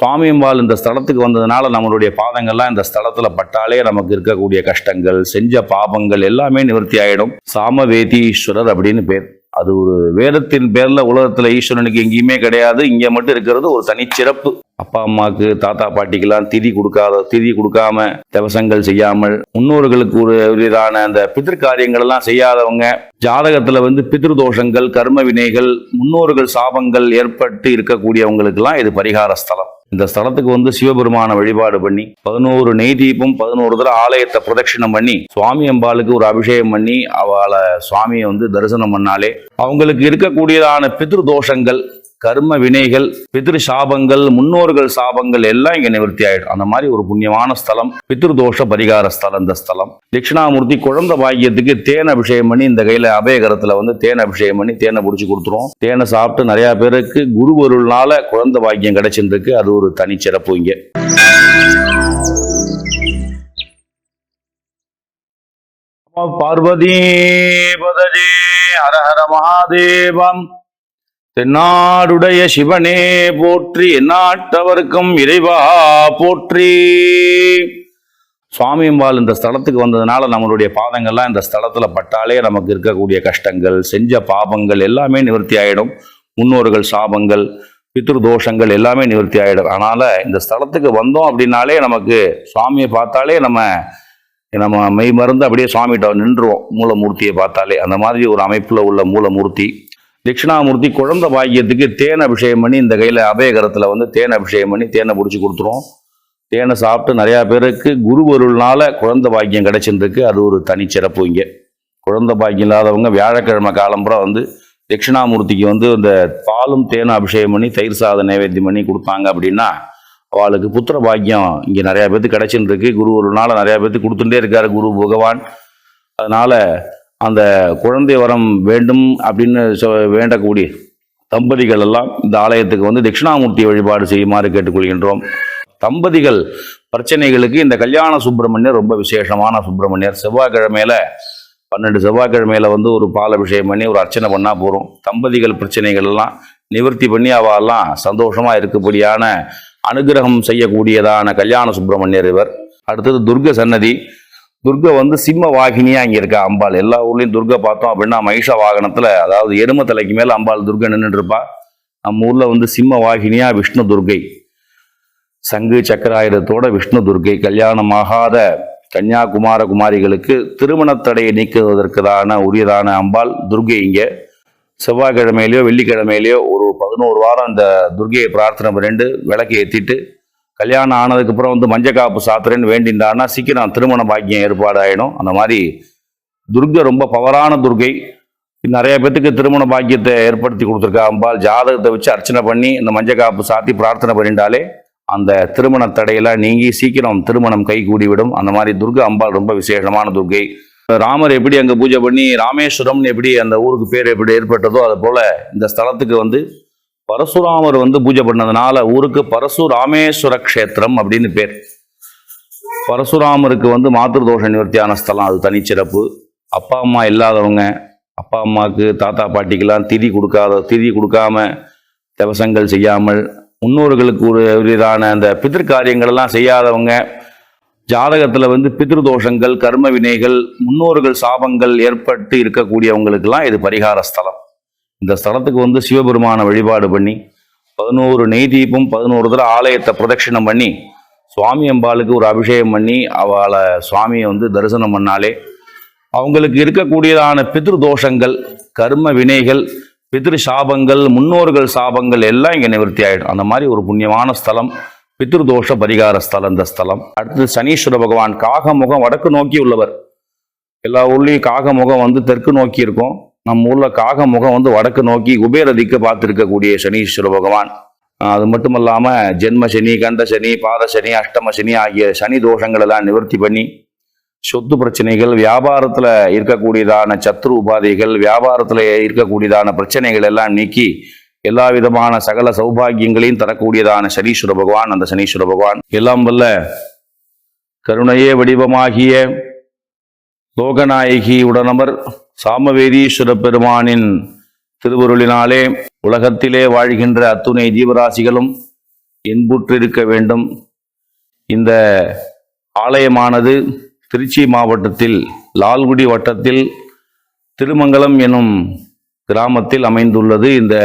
சுவாமியம்பாள் இந்த ஸ்தலத்துக்கு வந்ததுனால நம்மளுடைய பாதங்கள்லாம் இந்த ஸ்தலத்தில் பட்டாலே நமக்கு இருக்கக்கூடிய கஷ்டங்கள் செஞ்ச பாபங்கள் எல்லாமே நிவர்த்தி ஆகிடும் சாமவேதீஸ்வரர் அப்படின்னு பேர். அது ஒரு வேதத்தின் பேரில் உலகத்தில் ஈஸ்வரனுக்கு எங்கேயுமே கிடையாது. இங்கே மட்டும் இருக்கிறது ஒரு தனிச்சிறப்பு. அப்பா அம்மாவுக்கு தாத்தா பாட்டிக்கெல்லாம் திதி கொடுக்காத திதி கொடுக்காம தவசங்கள் செய்யாமல் முன்னோர்களுக்கு ஒரு விதான அந்த பித்திருக்காரியங்கள் எல்லாம் செய்யாதவங்க ஜாதகத்தில் வந்து பிதிரு தோஷங்கள் கர்ம வினைகள் முன்னோர்கள் சாபங்கள் ஏற்பட்டு இருக்கக்கூடியவங்களுக்கெல்லாம் இது பரிகார ஸ்தலம். இந்த ஸ்தலத்துக்கு வந்து சிவபெருமான வழிபாடு பண்ணி பதினோரு நெய் தீபம் பதினோரு தடவை ஆலயத்தை பிரதட்சிணம் பண்ணி சுவாமி அம்பாளுக்கு ஒரு அபிஷேகம் பண்ணி அவளை சுவாமியை வந்து தரிசனம் பண்ணாலே அவங்களுக்கு இருக்கக்கூடியதான பித்ரு தோஷங்கள் கர்ம வினைகள் பித்ரு சாபங்கள் முன்னோர்கள் சாபங்கள் எல்லாம் இங்கே நிவர்த்தி ஆயிடும். அந்த மாதிரி ஒரு புண்ணியமான ஸ்தலம் பித்ரு தோஷ பரிகார ஸ்தலம் இந்த ஸ்தலம். தட்சிணாமூர்த்தி குழந்தை பாக்கியத்துக்கு தேன் அபிஷேகம் பண்ணி இந்த கையில் அபயகரத்தில் வந்து தேன் அபிஷேகம் பண்ணி தேனை பிடிச்சி கொடுத்துரும். தேனை சாப்பிட்டு நிறையா பேருக்கு குருவருள்னால குழந்தை பாக்கியம் கிடைச்சிருக்கு அது ஒரு தனிச்சிறப்பு இங்கே. பார்வதி பதஜே ஹர ஹர மகாதேவம். தென்னாடுடைய சிவனே போற்றி எந்நாட்டவருக்கும் இறைவா போற்றி. சுவாமியம்பால் இந்த ஸ்தலத்துக்கு வந்ததுனால நம்மளுடைய பாதங்கள்லாம் இந்த ஸ்தலத்துல பட்டாலே நமக்கு இருக்கக்கூடிய கஷ்டங்கள் செஞ்ச பாபங்கள் எல்லாமே நிவர்த்தி ஆயிடும். முன்னோர்கள் சாபங்கள் பித்ரு தோஷங்கள் எல்லாமே நிவர்த்தி ஆயிடும். அதனால இந்த ஸ்தலத்துக்கு வந்தோம் அப்படின்னாலே நமக்கு சுவாமியை பார்த்தாலே நம்ம நம்ம மெய் மருந்து அப்படியே சுவாமிகிட்ட நின்றுவோம் மூலமூர்த்தியை பார்த்தாலே. அந்த மாதிரி ஒரு அமைப்பில் உள்ள மூலமூர்த்தி. தட்சிணாமூர்த்தி குழந்தை பாக்கியத்துக்கு தேன் அபிஷேகம் பண்ணி இந்த கையில் அபயகரத்தில் வந்து தேன் அபிஷேகம் பண்ணி தேனை பிடிச்சி கொடுத்துரும். தேனை சாப்பிட்டு நிறையா பேருக்கு குருவருள்னால குழந்தை பாக்கியம் கிடைச்சிருக்கு அது ஒரு தனிச்சிறப்பு இங்கே. குழந்தை பாக்கியம் இல்லாதவங்க வியாழக்கிழமை காலம்புற வந்து தட்சிணாமூர்த்திக்கு வந்து இந்த பாலும் தேனும் அபிஷேகம் பண்ணி தயிர் சாதம் நைவேத்தியம் பண்ணி கொடுத்தாங்க அப்படின்னா அவளுக்கு புத்திர பாக்கியம் இங்கே நிறையா பேர்த்து கிடைச்சின்னு இருக்கு குரு ஒரு நாள் நிறையா பேர்த்து கொடுத்துட்டே இருக்காரு குரு பகவான். அதனால் அந்த குழந்தை வரம் வேண்டும் அப்படின்னு சொ- வேண்டக்கூடிய தம்பதிகள் எல்லாம் இந்த ஆலயத்துக்கு வந்து தட்சிணாமூர்த்தி வழிபாடு செய்யுமாறு கேட்டுக்கொள்கின்றோம். தம்பதிகள் பிரச்சனைகளுக்கு இந்த கல்யாண சுப்பிரமணியர் ரொம்ப விசேஷமான சுப்பிரமணியர். செவ்வாய்க்கிழமையில பன்னெண்டு செவ்வாய்க்கிழமையில வந்து ஒரு பால் அபிஷேகம் பண்ணி ஒரு அர்ச்சனை பண்ணா போறோம் தம்பதிகள் பிரச்சனைகள் எல்லாம் நிவர்த்தி பண்ணி அவெல்லாம் சந்தோஷமா இருக்கக்கூடியான அனுகிரகம் செய்யக்கூடியதான கல்யாண சுப்பிரமணியர் இவர். அடுத்தது துர்க சன்னதி. துர்கை வந்து சிம்ம வாகினியா இங்க இருக்கா அம்பாள். எல்லா ஊர்லயும் துர்கை பார்த்தோம் அப்படின்னா மகிஷ வாகனத்துல அதாவது எரும தலைக்கு மேல அம்பாள் துர்கை நின்றுட்டு இருப்பா. நம்ம ஊர்ல வந்து சிம்ம வாகினியா விஷ்ணு துர்கை. சங்கு சக்கராயுதத்தோட விஷ்ணு துர்கை. கல்யாணமாகாத கன்னியாகுமார குமாரிகளுக்கு திருமணத்தடையை நீக்குவதற்குதான உரியதான அம்பாள் துர்கை இங்க. செவ்வாய்க்கிழமையிலையோ வெள்ளிக்கிழமையிலையோ ஒரு பதினோரு வாரம் இந்த துர்கையை பிரார்த்தனை பண்ணிட்டு விளக்கு ஏற்றிட்டு கல்யாணம் ஆனதுக்கு அப்புறம் வந்து மஞ்சள் காப்பு சாத்துறேன்னு வேண்டியிருந்தான்னா சீக்கிரம் திருமண பாக்கியம் ஏற்பாடாயிடும். அந்த மாதிரி துர்கை ரொம்ப பவரான துர்கை நிறைய பேத்துக்கு திருமண பாக்கியத்தை ஏற்படுத்தி கொடுத்துருக்கா அம்பாள். ஜாதகத்தை வச்சு அர்ச்சனை பண்ணி இந்த மஞ்சள் காப்பு சாத்தி பிரார்த்தனை பண்ணிட்டாலே அந்த திருமண தடையெல்லாம் நீங்கி சீக்கிரம் திருமணம் கைகூடிவிடும் அந்த மாதிரி துர்கை அம்பாள் ரொம்ப விசேஷமான துர்கை ராமர் எப்படி அங்கே பூஜை பண்ணி ராமேஸ்வரம்னு எப்படி அந்த ஊருக்கு பேர் எப்படி ஏற்பட்டதோ அது போல் இந்த ஸ்தலத்துக்கு வந்து பரசுராமர் வந்து பூஜை பண்ணதுனால ஊருக்கு பரசுராமேஸ்வர க்ஷேத்திரம் அப்படின்னு பேர். பரசுராமருக்கு வந்து மாத்திருதோஷ நிவர்த்தியான ஸ்தலம் அது தனிச்சிறப்பு. அப்பா அம்மா இல்லாதவங்க அப்பா அம்மாவுக்கு தாத்தா பாட்டிக்கெல்லாம் திதி கொடுக்காத திதி கொடுக்காம தவசங்கள் செய்யாமல் முன்னோர்களுக்கு ஒரு விதான அந்த பிதிர் செய்யாதவங்க ஜாதகத்தில் வந்து பித்ரு தோஷங்கள் கர்ம வினைகள் முன்னோர்கள் சாபங்கள் ஏற்பட்டு இருக்கக்கூடியவங்களுக்கெல்லாம் இது பரிகார ஸ்தலம். இந்த ஸ்தலத்துக்கு வந்து சிவபெருமான வழிபாடு பண்ணி பதினோரு நெய் தீபம் பதினோரு தடவை ஆலயத்தை பிரதட்சிணம் பண்ணி சுவாமி அம்பாளுக்கு ஒரு அபிஷேகம் பண்ணி அவளை சுவாமியை வந்து தரிசனம் பண்ணாலே அவங்களுக்கு இருக்கக்கூடியதான பித்ரு தோஷங்கள் கர்ம வினைகள் பித்ரு சாபங்கள் முன்னோர்கள் சாபங்கள் எல்லாம் இங்கே நிவர்த்தி ஆகிடும் அந்த மாதிரி ஒரு புண்ணியமான ஸ்தலம் பித்ரு தோஷ பரிகார ஸ்தலம் இந்த ஸ்தலம். அடுத்தது சனீஸ்வர பகவான் காக முகம் வடக்கு நோக்கி உள்ளவர். எல்லா ஊர்லேயும் காக முகம் வந்து தெற்கு நோக்கி இருக்கும். நம்ம ஊரில் காக முகம் வந்து வடக்கு நோக்கி குபேர பார்த்துருக்கக்கூடிய சனீஸ்வர பகவான். அது மட்டும் இல்லாமல் ஜென்ம சனி கண்ட சனி பாத சனி அஷ்டம சனி ஆகிய சனி தோஷங்கள் எல்லாம் நிவர்த்தி பண்ணி சொத்து பிரச்சனைகள் வியாபாரத்தில் இருக்கக்கூடியதான சத்ரு உபாதைகள் வியாபாரத்தில் இருக்கக்கூடியதான பிரச்சனைகள் எல்லாம் நீக்கி எல்லா விதமான சகல சௌபாகியங்களையும் தரக்கூடியதான சனீஸ்வர பகவான் அந்த சனீஸ்வர பகவான். எல்லாம் வல்ல கருணையே வடிவமாகிய லோகநாயகி உடனமர் சாமவேதீஸ்வர பெருமானின் திருவருளினாலே உலகத்திலே வாழ்கின்ற அத்துணை ஜீவராசிகளும் இன்புற்றிருக்க வேண்டும். இந்த ஆலயமானது திருச்சி மாவட்டத்தில் லால்குடி வட்டத்தில் திருமங்கலம் எனும் கிராமத்தில் அமைந்துள்ளது. இந்த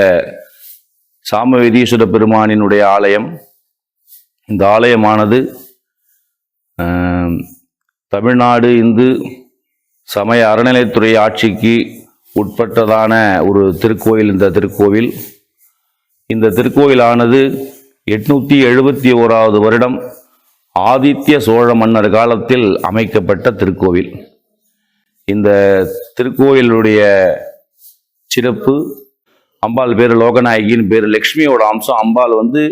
சாமவேதீஸ்வர பெருமானினுடைய ஆலயம். இந்த ஆலயமானது தமிழ்நாடு இந்து சமய அறநிலைத்துறை ஆட்சிக்கு உட்பட்டதான ஒரு திருக்கோயில் இந்த திருக்கோவில். இந்த திருக்கோயிலானது எட்நூற்றி எழுபத்தி ஓராவது வருடம் ஆதித்ய சோழ மன்னர் காலத்தில் அமைக்கப்பட்ட திருக்கோவில். இந்த திருக்கோயிலுடைய சிறப்பு அம்பாள் பேர் லோகநாயகின்னு பேர் லக்ஷ்மியோட அம்சம் அம்பாள் வந்து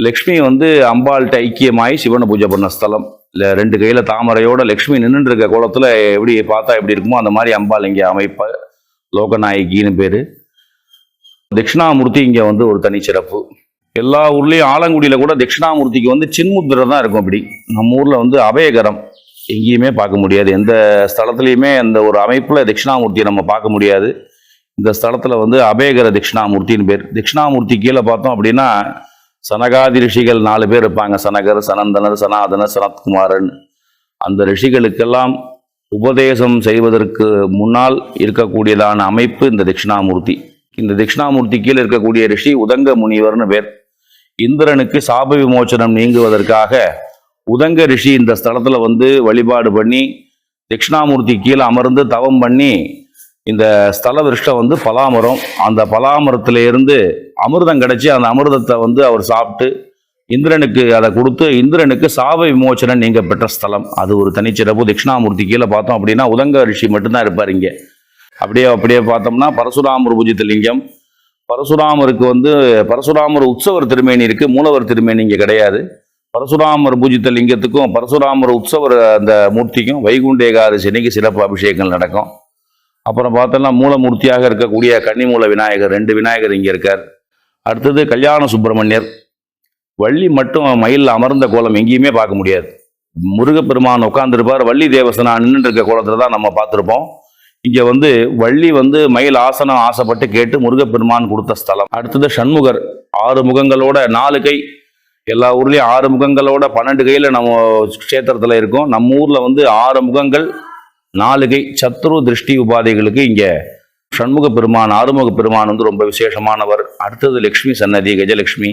லக்ஷ்மி வந்து அம்பாள்கிட்ட ஐக்கியமாகி சிவனை பூஜை பண்ண ஸ்தலம். இல்லை ரெண்டு கையில் தாமரையோட லக்ஷ்மி நின்றுட்டு இருக்க கோலத்தில் எப்படி பார்த்தா எப்படி இருக்குமோ அந்த மாதிரி அம்பாள் இங்கே அமைப்ப லோகநாயகின்னு பேர். தட்சிணாமூர்த்தி இங்கே வந்து ஒரு தனிச்சிறப்பு. எல்லா ஊர்லேயும் ஆலங்குடியில் கூட தட்சிணாமூர்த்திக்கு வந்து சின்முத்திரை தான் இருக்கும் அப்படி. நம்ம ஊரில் வந்து அபயகரம். எங்கேயுமே பார்க்க முடியாது. எந்த ஸ்தலத்துலையுமே அந்த ஒரு அமைப்பில் தட்சிணாமூர்த்தியை நம்ம பார்க்க முடியாது. இந்த ஸ்தலத்தில் வந்து அபயகர தட்சிணாமூர்த்தின்னு பேர். தட்சிணாமூர்த்தி கீழே பார்த்தோம் அப்படின்னா சனகாதி ரிஷிகள் நாலு பேர் இருப்பாங்க. சனகர் சனந்தனர் சனாதனர் சனத்குமாரன். அந்த ரிஷிகளுக்கெல்லாம் உபதேசம் செய்வதற்கு முன்னால் இருக்கக்கூடியதான அமைப்பு இந்த தட்சிணாமூர்த்தி. இந்த தட்சிணாமூர்த்தி கீழே இருக்கக்கூடிய ரிஷி உதங்க முனிவர்னு பேர். இந்திரனுக்கு சாப விமோச்சனம் நீங்குவதற்காக உதங்க ரிஷி இந்த ஸ்தலத்தில் வந்து வழிபாடு பண்ணி தட்சிணாமூர்த்தி கீழே அமர்ந்து தவம் பண்ணி இந்த ஸ்தல விருஷ்டம் வந்து பலாமரம். அந்த பலாமரத்துலேருந்து அமிர்தம் கிடைச்சி அந்த அமிர்தத்தை வந்து அவர் சாப்பிட்டு இந்திரனுக்கு அதை கொடுத்து இந்திரனுக்கு சாப விமோச்சனம் நீங்கள் பெற்ற ஸ்தலம். அது ஒரு தனிச்சிறப்பு. தட்சிணாமூர்த்தி கீழே பார்த்தோம் அப்படின்னா உதங்க ரிஷி மட்டும்தான் இருப்பார் இங்கே. அப்படியே அப்படியே பார்த்தோம்னா பரசுராமர் பூஜித்த லிங்கம். பரசுராமருக்கு வந்து பரசுராமர் உற்சவர் திருமேனி இருக்குது மூலவர் திருமேனி இங்கே கிடையாது. பரசுராமர் பூஜித்த லிங்கத்துக்கும் பரசுராமர் உற்சவர் அந்த மூர்த்திக்கும் வைகுண்ட ஏகாதசி அன்னைக்கு சிறப்பு அபிஷேகங்கள் நடக்கும். அப்புறம் பார்த்தோம்னா மூலமூர்த்தியாக இருக்கக்கூடிய கன்னிமூல விநாயகர் ரெண்டு விநாயகர் இங்கே இருக்கார். அடுத்தது கல்யாண சுப்பிரமணியர். வள்ளி மட்டும் மயிலில் அமர்ந்த கோலம் எங்கேயுமே பார்க்க முடியாது. முருகப்பெருமான் உட்காந்துருப்பார் வள்ளி தேவசனா நின்றுட்டு இருக்க கோலத்தில் தான் நம்ம பார்த்துருப்போம். இங்கே வந்து வள்ளி வந்து மயில் ஆசனம் ஆசைப்பட்டு கேட்டு முருகப்பெருமான் கொடுத்த ஸ்தலம். அடுத்தது சண்முகர். ஆறு முகங்களோட நாலு கை. எல்லா ஊர்லேயும் ஆறு முகங்களோட பன்னெண்டு கையில் நம்ம க்ஷேத்திரத்தில் இருக்கோம். நம்ம ஊரில் வந்து ஆறு முகங்கள் நாலு கை. சத்ரு திருஷ்டி உபாதைகளுக்கு இங்கே சண்முக பெருமான் ஆறுமுக பெருமான் வந்து ரொம்ப விசேஷமானவர். அடுத்தது லக்ஷ்மி சன்னதி கஜலக்ஷ்மி.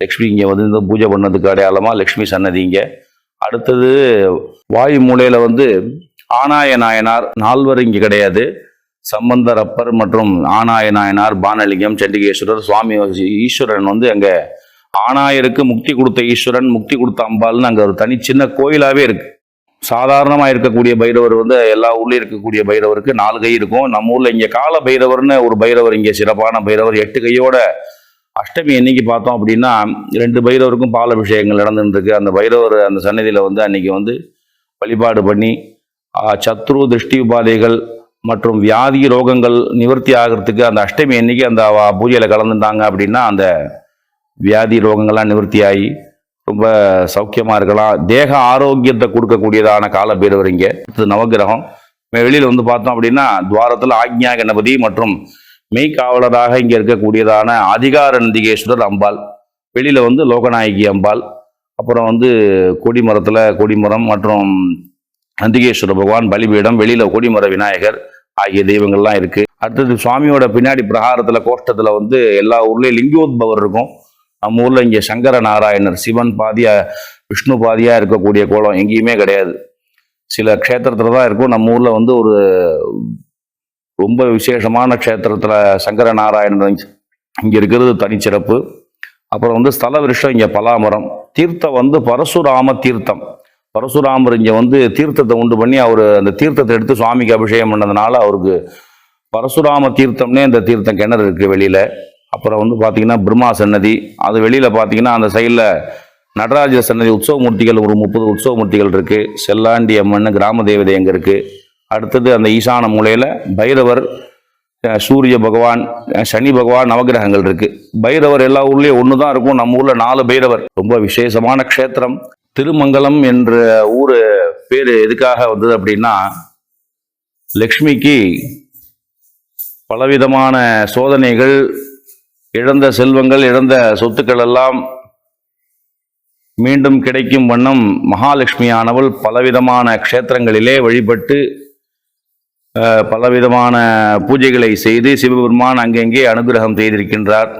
லக்ஷ்மி இங்கே வந்து இந்த பூஜை பண்ணதுக்கு அடையாளமாக லக்ஷ்மி சன்னதி இங்கே. அடுத்தது வாயு மூலையில் வந்து ஆனாய நாயனார் நால்வர் இங்கே கிடையாது. சம்பந்தர் அப்பர் மற்றும் ஆனாய நாயனார் பானலிங்கம் சண்டிகேஸ்வரர் சுவாமி ஈஸ்வரன் வந்து அங்கே ஆனாயருக்கு முக்தி கொடுத்த ஈஸ்வரன் முக்தி கொடுத்த அம்பாள்னு அங்கே ஒரு தனி சின்ன கோயிலாகவே இருக்குது சாதாரணமாக இருக்கக்கூடிய பைரவர் வந்து எல்லா ஊர்லேயும் இருக்கக்கூடிய பைரவருக்கு நாலு கை இருக்கும். நம்ம ஊரில் இங்கே கால பைரவர்னு ஒரு பைரவர் இங்கே சிறப்பான பைரவர் எட்டு கையோட அஷ்டமி என்னைக்கு பார்த்தோம் அப்படின்னா ரெண்டு பைரவருக்கும் பால் அபிஷேகங்கள் நடந்துருக்கு அந்த பைரவர் அந்த சன்னதியில் வந்து அன்னைக்கு வந்து வழிபாடு பண்ணி சத்ரு திருஷ்டி உபாதைகள் மற்றும் வியாதி ரோகங்கள் நிவர்த்தி ஆகிறதுக்கு அந்த அஷ்டமி அன்னைக்கு அந்த பூஜையில் கலந்துட்டாங்க அப்படின்னா அந்த வியாதி ரோகங்கள்லாம் நிவர்த்தி ஆகி ரொம்ப சௌக்கியமாக இருக்கலாம். தேக ஆரோக்கியத்தை கொடுக்கக்கூடியதான காலபீரவர் இங்கே. அடுத்தது நவகிரகம். வெளியில் வந்து பார்த்தோம் அப்படின்னா துவாரத்தில் ஆக்ஞா கணபதி மற்றும் மெய்க்காவலராக இங்கே இருக்கக்கூடியதான அதிகார நந்திகேஸ்வரர் அம்பாள். வெளியில் வந்து லோகநாயகி அம்பாள். அப்புறம் வந்து கொடிமரத்தில் கொடிமரம் மற்றும் நந்திகேஸ்வர பகவான் பலிபீடம் வெளியில் கொடிமர விநாயகர் ஆகிய தெய்வங்கள்லாம் இருக்குது அடுத்தது சுவாமியோட பின்னாடி பிரகாரத்தில் கோஷ்டத்தில் வந்து எல்லா ஊர்லேயும் லிங்கோத்பவர் இருக்கும். நம்ம ஊரில் இங்கே சங்கர நாராயணர் சிவன் பாதியா விஷ்ணு பாதியா இருக்கக்கூடிய கோலம் எங்கேயுமே கிடையாது. சில க்ஷேத்திரத்தில் தான் இருக்கும். நம்ம ஊரில் வந்து ஒரு ரொம்ப விசேஷமான க்ஷேத்திரத்தில் சங்கர நாராயணர் இங்கே இருக்கிறது தனிச்சிறப்பு. அப்புறம் வந்து ஸ்தல விருஷம் இங்கே பலாமரம். தீர்த்தம் வந்து பரசுராம தீர்த்தம். பரசுராமர் இங்கே வந்து தீர்த்தத்தை உண்டு பண்ணி அவர் அந்த தீர்த்தத்தை எடுத்து சுவாமிக்கு அபிஷேகம் பண்ணதுனால அவருக்கு பரசுராம தீர்த்தம்னே இந்த தீர்த்தம் கிணறு இருக்குது வெளியில். அப்புறம் வந்து பார்த்தீங்கன்னா பிரம்மா சன்னதி. அது வெளியில் பார்த்தீங்கன்னா அந்த சைடில் நடராஜ சன்னதி உற்சவ மூர்த்திகள் ஒரு முப்பது உற்சவ மூர்த்திகள் இருக்குது செல்லாண்டி அம்மன் கிராம தேவதை அங்கே இருக்குது அடுத்தது அந்த ஈசான மூலையில் பைரவர் சூரிய பகவான் சனி பகவான் நவகிரகங்கள் இருக்குது பைரவர் எல்லா ஊர்லேயும் ஒன்று தான் இருக்கும். நம்ம ஊரில் நாலு பைரவர். ரொம்ப விசேஷமான க்ஷேத்திரம். திருமங்கலம் என்ற ஊர் பேர் எதுக்காக வந்தது அப்படின்னா லக்ஷ்மிக்கு பலவிதமான சோதனைகள் இழந்த செல்வங்கள் இழந்த சொத்துக்கள் எல்லாம் மீண்டும் கிடைக்கும் வண்ணம் மகாலட்சுமியானவள் பலவிதமான க்ஷேத்திரங்களிலே வழிபட்டு பலவிதமான பூஜைகளை செய்து சிவபெருமான் அங்கங்கே அனுகிரகம் செய்திருக்கின்றார்.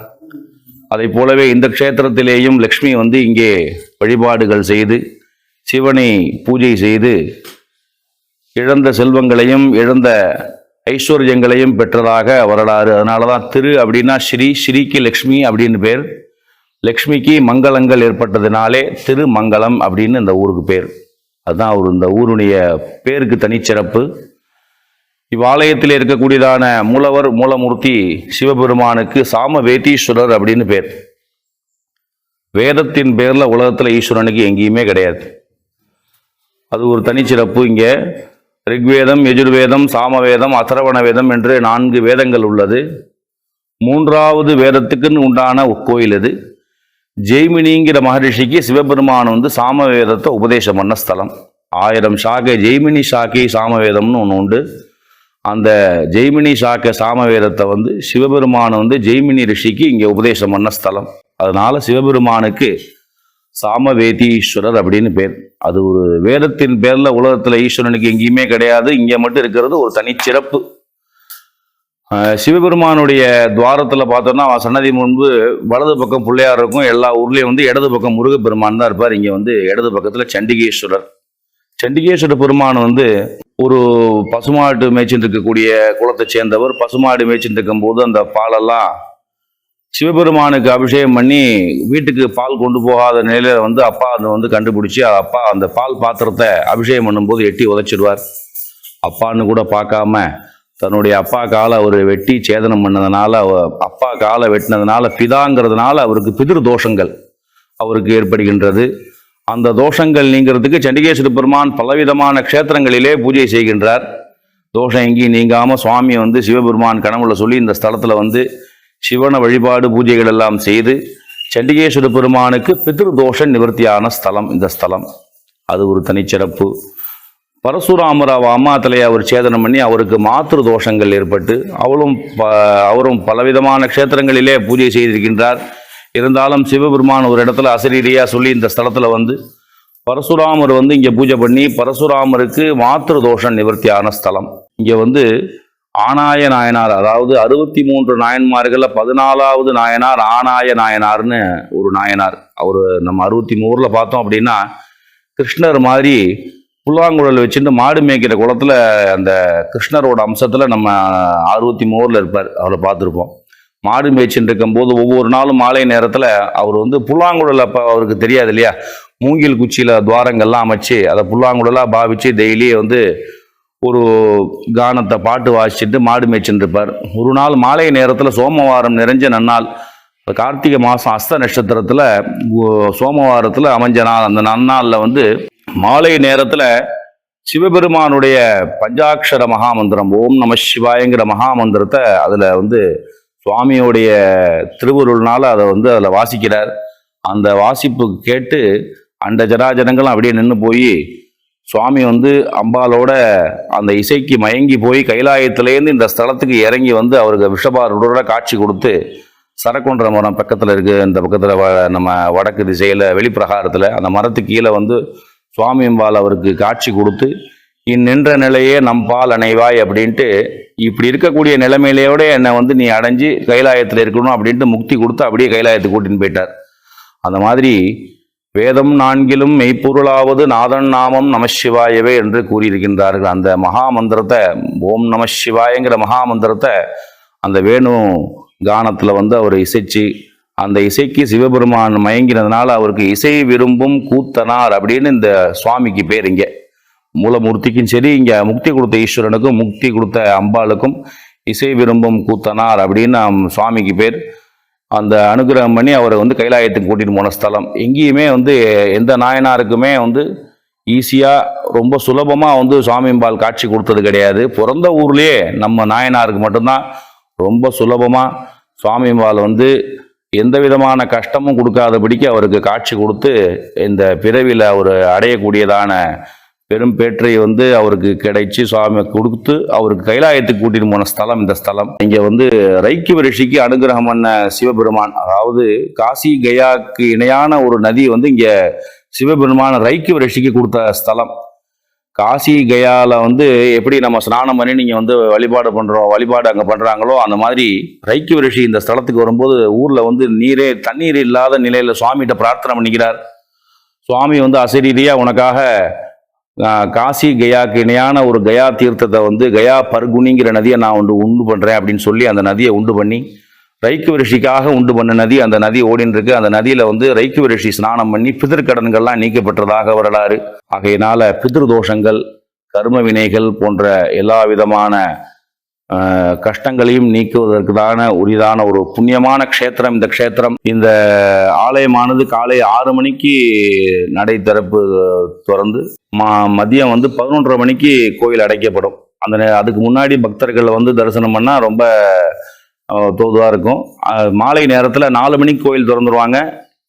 அதைப் போலவே இந்த க்ஷேத்திரத்திலேயும் லக்ஷ்மி வந்து இங்கே வழிபாடுகள் செய்து சிவனை பூஜை செய்து இழந்த செல்வங்களையும் இழந்த ஐஸ்வர்யங்களையும் பெற்றதாக வரலாறு. அதனால தான் திரு அப்படின்னா ஸ்ரீ ஸ்ரீக்கு லக்ஷ்மி அப்படின்னு பேர். லக்ஷ்மிக்கு மங்களங்கள் ஏற்பட்டதினாலே திருமங்கலம் அப்படின்னு இந்த ஊருக்கு பேர். அதுதான் அவர் இந்த ஊருடைய பேருக்கு தனிச்சிறப்பு. இவ்வாலயத்தில் இருக்கக்கூடியதான மூலவர் மூலமூர்த்தி சிவபெருமானுக்கு சாம வேதீஸ்வரர் அப்படின்னு பேர். வேதத்தின் பேரில் உலகத்தில் ஈஸ்வரனுக்கு எங்கேயுமே கிடையாது. அது ஒரு தனிச்சிறப்பு இங்கே. ரிக்வேதம் எஜுர்வேதம் சாமவேதம் அசரவண வேதம் என்று நான்கு வேதங்கள் உள்ளது. மூன்றாவது வேதத்துக்குன்னு உண்டான கோயில் இது ஜெய்மினிங்கிற மகரிஷிக்கு சிவபெருமான் வந்து சாமவேதத்தை உபதேசம் பண்ண ஸ்தலம். ஆயிரம் சாக்கை ஜெய்மினி சாக்கை சாமவேதம்னு ஒன்று உண்டு. அந்த ஜெய்மினி சாக்க சாமவேதத்தை வந்து சிவபெருமான் வந்து ஜெய்மினி ரிஷிக்கு இங்கே உபதேசம் பண்ண ஸ்தலம். அதனால் சிவபெருமானுக்கு சாமவேதீஸ்வரர் அப்படின்னு பேர். அது ஒரு வேதத்தின் பேரில் உலகத்தில் ஈஸ்வரனுக்கு எங்கேயுமே கிடையாது. இங்கே மட்டும் இருக்கிறது ஒரு தனிச்சிறப்பு. சிவபெருமானுடைய துவாரத்தில் பார்த்தோம்னா அவன் சன்னதி முன்பு வலது பக்கம் பிள்ளையார் இருக்கும். எல்லா ஊர்லேயும் வந்து இடது பக்கம் முருகப்பெருமான் தான் இருப்பார். இங்கே வந்து இடது பக்கத்தில் சண்டிகேஸ்வரர். சண்டிகேஸ்வர பெருமான் வந்து ஒரு பசுமாடு மேய்ச்சிட்டு இருக்கக்கூடிய குலத்தை சேர்ந்தவர். பசுமாடு மேய்ச்சிட்டு இருக்கும் போது அந்த பாலெல்லாம் சிவபெருமானுக்கு அபிஷேகம் பண்ணி வீட்டுக்கு பால் கொண்டு போகாத நிலையில் வந்து அப்பா அதை வந்து கண்டுபிடிச்சி அப்பா அந்த பால் பாத்திரத்தை அபிஷேகம் பண்ணும்போது எட்டி உதைச்சிடுவார். அப்பான்னு கூட பார்க்காம தன்னுடைய அப்பா காலை அவர் வெட்டி சேதனம் பண்ணதுனால அவ- அப்பா காலை வெட்டினதுனால பிதாங்கிறதுனால அவருக்கு பிதிரு தோஷங்கள் அவருக்கு ஏற்படுகின்றது. அந்த தோஷங்கள் நீங்கிறதுக்கு சண்டிகேஸ்வர பெருமான் பலவிதமான க்ஷேத்திரங்களிலே பூஜை செய்கின்றார். தோஷம் எங்கேயும் நீங்காமல் சுவாமி வந்து சிவபெருமான் கனவுல சொல்லி இந்த ஸ்தலத்தில் வந்து சிவன வழிபாடு பூஜைகள் எல்லாம் செய்து சண்டிகேஸ்வர பெருமானுக்கு பித்ரு நிவர்த்தியான ஸ்தலம் இந்த ஸ்தலம். அது ஒரு தனிச்சிறப்பு. பரசுராமர் அவ அம்மா தலையை அவர் சேதனம் பண்ணி அவருக்கு மாத்திரு தோஷங்கள் ஏற்பட்டு அவளும் ப- அவரும் பலவிதமான க்ஷேத்திரங்களிலே பூஜை செய்திருக்கின்றார். இருந்தாலும் சிவபெருமான் ஒரு இடத்துல அசரீரியா சொல்லி இந்த ஸ்தலத்தில் வந்து பரசுராமர் வந்து இங்கே பூஜை பண்ணி பரசுராமருக்கு மாத்திரு தோஷம் நிவர்த்தியான ஸ்தலம். இங்கே வந்து ஆனாய நாயனார் அதாவது அறுபத்தி மூன்று நாயன்மார்களில் பதினாலாவது நாயனார் ஆனாய நாயனார்னு ஒரு நாயனார். அவர் நம்ம அறுபத்தி மூணுல பார்த்தோம் அப்படின்னா கிருஷ்ணர் மாதிரி புல்லாங்குழல் வச்சுட்டு மாடு மேய்க்கிற குளத்தில் அந்த கிருஷ்ணரோட அம்சத்தில் நம்ம அறுபத்தி மூரில் இருப்பார் அவரை பார்த்துருப்போம். மாடு மேய்ச்சின்னு இருக்கும்போது ஒவ்வொரு நாளும் மாலை நேரத்தில் அவர் வந்து புல்லாங்குழல் அப்போ அவருக்கு தெரியாது இல்லையா? மூங்கில் குச்சியில் துவாரங்கள்லாம் அமைச்சு அதை புல்லாங்குழலாக பாவித்து டெய்லி வந்து ஒரு கானத்தை பாட்டு வாசிச்சுட்டு மாடு மேய்ச்சின்னு இருப்பார் ஒரு நாள் மாலை நேரத்தில் சோமவாரம் நிறைஞ்ச நன்னாள் கார்த்திகை மாதம் அஸ்த நட்சத்திரத்தில் சோமவாரத்தில் அமைஞ்ச நாள். அந்த நன்னாளில் வந்து மாலை நேரத்தில் சிவபெருமானுடைய பஞ்சாட்சர மகாமந்திரம் ஓம் நம சிவாயங்கிற மகாமந்திரத்தை அதில் வந்து சுவாமியோடைய திருவுருள்னால அதை வந்து அதில் வாசிக்கிறார். அந்த வாசிப்பு கேட்டு அண்ட ஜனாஜனங்களும் அப்படியே நின்று போய் சுவாமி வந்து அம்பாலோட அந்த இசைக்கு மயங்கி போய் கைலாயத்திலேருந்து இந்த ஸ்தலத்துக்கு இறங்கி வந்து அவருக்கு விஷபாரோட காட்சி கொடுத்து சரக்குன்ற மரம் பக்கத்தில் இருக்குது இந்த பக்கத்தில் வ நம்ம வடக்கு திசையில் வெளிப்பிரகாரத்தில் அந்த மரத்துக்கு கீழே வந்து சுவாமி அம்பால் அவருக்கு காட்சி கொடுத்து இந்நின்ற நிலையே நம் பால் அணைவாய் அப்படின்ட்டு இப்படி இருக்கக்கூடிய நிலைமையிலையோட என்னை வந்து நீ அடைஞ்சு கைலாயத்தில் இருக்கணும் அப்படின்ட்டு முக்தி கொடுத்து அப்படியே கைலாயத்துக்கு கூட்டின்னு போயிட்டார். அந்த மாதிரி வேதம் நான்கிலும் மெய்ப்பொருளாவது நாதன் நாமம் நமசிவாயவே என்று கூறியிருக்கின்றார்கள். அந்த மகா மந்திரத்தை ஓம் நம சிவாயங்கிற மகா மந்திரத்தை அந்த வேணு கானத்தில் வந்து அவர் இசைச்சு அந்த இசைக்கு சிவபெருமான் மயங்கினதுனால அவருக்கு இசை விரும்பும் கூத்தனார் அப்படின்னு இந்த சுவாமிக்கு பேர் இங்கே. மூலமூர்த்திக்கும் சரி இங்கே முக்தி கொடுத்த ஈஸ்வரனுக்கும் முக்தி கொடுத்த அம்பாளுக்கும் இசை விரும்பும் கூத்தனார் அப்படின்னு சுவாமிக்கு பேர். அந்த அனுகிரகம் பண்ணி அவரை வந்து கைலாயத்துக்கு கூட்டிகிட்டு போன ஸ்தலம். எங்கேயுமே வந்து எந்த நாயனாருக்குமே வந்து ஈஸியாக ரொம்ப சுலபமாக வந்து சுவாமிம்பால் காட்சி கொடுத்தது கிடையாது. பிறந்த ஊர்லேயே நம்ம நாயனாருக்கு மட்டும்தான் ரொம்ப சுலபமாக சுவாமிம்பால் வந்து எந்த விதமான கஷ்டமும் கொடுக்காதபடிக்கு அவருக்கு காட்சி கொடுத்து இந்த பிறவியில் அவர் அடையக்கூடியதான பெரும் பேற்றை வந்து அவருக்கு கிடைச்சி சுவாமி கொடுத்து அவருக்கு கைலாயத்துக்கு கூட்டிட்டு போன ஸ்தலம் இந்த ஸ்தலம். இங்கே வந்து ரைக்கிய ரிஷிக்கு அனுகிரகம் பண்ண சிவபெருமான் அதாவது காசி கயாக்கு இணையான ஒரு நதி வந்து இங்கே சிவபெருமான் ரைக்கிய ரிஷிக்கு கொடுத்த ஸ்தலம். காசி கயாவில் வந்து எப்படி நம்ம ஸ்நானம் பண்ணி நீங்கள் வந்து வழிபாடு பண்ணுறோம் வழிபாடு அங்கே பண்ணுறாங்களோ அந்த மாதிரி ரைக்கிய ரிஷி இந்த ஸ்தலத்துக்கு வரும்போது ஊரில் வந்து நீரே தண்ணீர் இல்லாத நிலையில் சுவாமிகிட்ட பிரார்த்தனை பண்ணிக்கிறார். சுவாமி வந்து அசரீதியாக உனக்காக காசி கயாக்கு இணையான ஒரு கயா தீர்த்தத்தை வந்து கயா பர்குனிங்கிற நதியை நான் ஒன்று உண்டு பண்ணுறேன் அப்படின்னு சொல்லி அந்த நதியை உண்டு பண்ணி ரைக்கு ரிஷிக்காக உண்டு பண்ண நதி அந்த நதி ஓடின்னு அந்த நதியில் வந்து ரைக்கு ரிஷி ஸ்நானம் பண்ணி பிதிர்கடன்கள்லாம் நீக்கப்பட்டதாக வரலாறு. ஆகையினால பிதிர்தோஷங்கள் கர்ம வினைகள் போன்ற எல்லா விதமான கஷ்டங்களையும் நீக்குவதற்குதான உரிதான ஒரு புண்ணியமான க்ஷேத்திரம். இந்த க்ஷேத்திரம் இந்த ஆலயமானது காலை ஆறு மணிக்கு நடை திறப்பு திறந்து மா மதியம் வந்து பதினொன்றரை மணிக்கு கோயில் அடைக்கப்படும். அந்த அதுக்கு முன்னாடி பக்தர்கள் வந்து தரிசனம் பண்ணால் ரொம்ப தோதுவாக இருக்கும். மாலை நேரத்தில் நாலு மணிக்கு கோயில் திறந்துருவாங்க.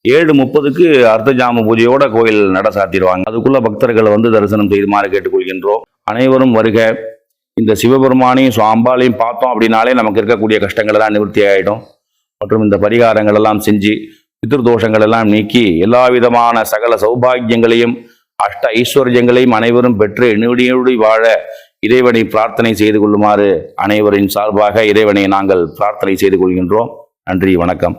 ஏழு முப்பதுக்கு அர்த்த ஜாம பூஜையோட கோயில் நட சாத்திடுவாங்க. அதுக்குள்ள பக்தர்களை வந்து தரிசனம் செய்துமாறு கேட்டுக்கொள்கின்றோம். அனைவரும் வருக. இந்த சிவபெருமானையும் சுவா- அம்பாளையும் பார்த்தோம் அப்படின்னாலே நமக்கு இருக்கக்கூடிய கஷ்டங்கள் எல்லாம் நிவர்த்தி ஆகிடும் மற்றும் இந்த பரிகாரங்கள் எல்லாம் செஞ்சு பித்திருதோஷங்கள் எல்லாம் நீக்கி எல்லா விதமான சகல சௌபாகியங்களையும் அஷ்ட ஐஸ்வர்யங்களையும் அனைவரும் பெற்று நீடியோடி வாழ இறைவனை பிரார்த்தனை செய்து கொள்ளுமாறு அனைவரின் சார்பாக இறைவனை நாங்கள் பிரார்த்தனை செய்து கொள்கின்றோம். நன்றி வணக்கம்.